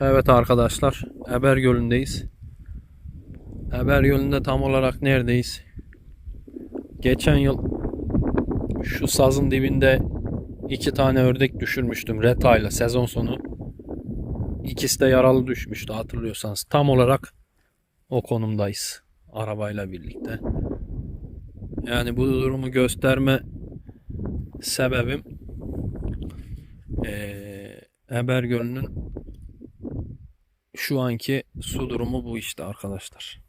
Evet arkadaşlar, Eber Gölü'ndeyiz. Eber Gölü'nde tam olarak neredeyiz? Geçen yıl şu sazın dibinde iki tane ördek düşürmüştüm retayla sezon sonu. İkisi de yaralı düşmüştü hatırlıyorsanız. Tam olarak o konumdayız arabayla birlikte. Yani bu durumu gösterme sebebim eee Eber Gölü'nün şu anki su durumu bu işte arkadaşlar.